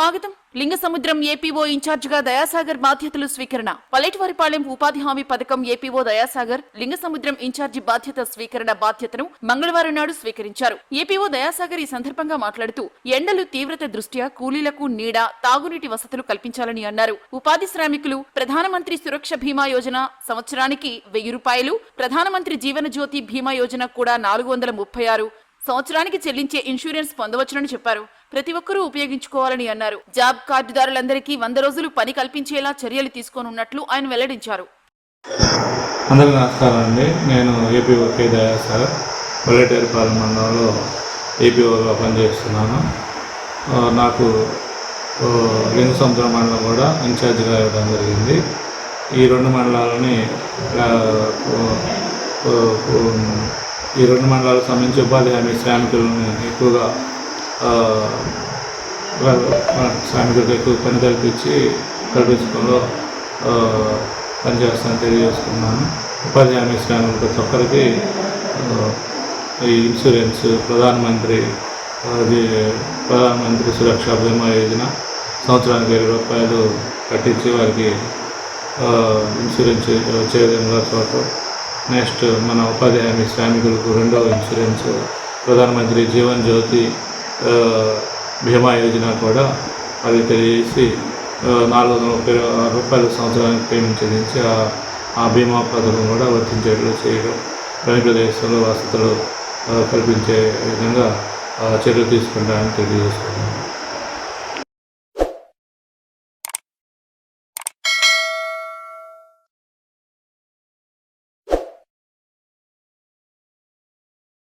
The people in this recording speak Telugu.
స్వాగతం. లింగ సముద్రం ఏపీఓ ఇన్ఛార్జిగా దయాసాగర్ బాధ్యతలు స్వీకరణ. పల్లెటివారిపాలెం ఉపాధి హామీ పథకం ఏపీఓ దయాసాగర్ లింగ సముద్రం ఇన్ఛార్జి బాధ్యత స్వీకరణ బాధ్యతను మంగళవారం నాడు స్వీకరించారు. ఏపీఓ దయాసాగర్ ఈ సందర్భంగా మాట్లాడుతూ ఎండలు తీవ్రత దృష్ట్యా కూలీలకు నీడ తాగునీటి వసతులు కల్పించాలని అన్నారు. ఉపాధి శ్రామికులు ప్రధానమంత్రి సురక్ష బీమా యోజన సంవత్సరానికి వెయ్యి రూపాయలు ప్రధానమంత్రి జీవన జ్యోతి బీమా యోజన కూడా నాలుగు వందల ముప్పై ఆరు సంవత్సరానికి చెల్లించే ఇన్సూరెన్స్ పొందవచ్చునని చెప్పారు. ప్రతి ఒక్కరూ ఉపయోగించుకోవాలని అన్నారు. జాబ్ కార్డుదారులందరికీ వంద రోజులు పని కల్పించేలా చర్యలు తీసుకోనున్నట్లు ఆయన వెల్లడించారు. అందరికీ నమస్కారం అండి. నేను ఏపీఓ కే దయా సార్. పల్లెటేరుపాలెం మండలంలో ఏపీఓగా పనిచేస్తున్నాను. నాకు రెండు లింగ సముద్రం మండలం కూడా ఇన్ఛార్జిగా ఇవ్వడం జరిగింది. ఈ రెండు మండలాలని ఈ రెండు మండలాలకు సంబంధించి ఉపాధి హామీ శ్రామికులను ఎక్కువగా శ్రామికులకు ఎక్కువ పని కల్పించి కల్పించడంలో పనిచేస్తానని తెలియజేసుకున్నాను ఉపాధి హామీ శ్రామికులు ప్రతి ఒక్కరికి ఈ ఇన్సూరెన్స్ ప్రధానమంత్రి అది ప్రధానమంత్రి సురక్ష బీమా యోజన సంవత్సరానికి వెయ్యి రూపాయలు కట్టించి వారికి ఇన్సూరెన్స్ వచ్చే విధంగా చూడటం నెక్స్ట్ మన ఉపాధి హామీ శ్రామికులకు రెండవ ఇన్సూరెన్స్ ప్రధానమంత్రి జీవన్ జ్యోతి భీమా బీమా యోజన కూడా అది తెలియజేసి నాలుగు వందల ముప్పై ఆరు రూపాయల సంవత్సరానికి పేమెంట్ చెల్లించి ఆ- బీమా పథకం కూడా వర్తించేట్లు చేయడం పని ప్రదేశంలో వసతులు కల్పించే విధంగా చర్యలు తీసుకుంటామని తెలియజేస్తున్నాను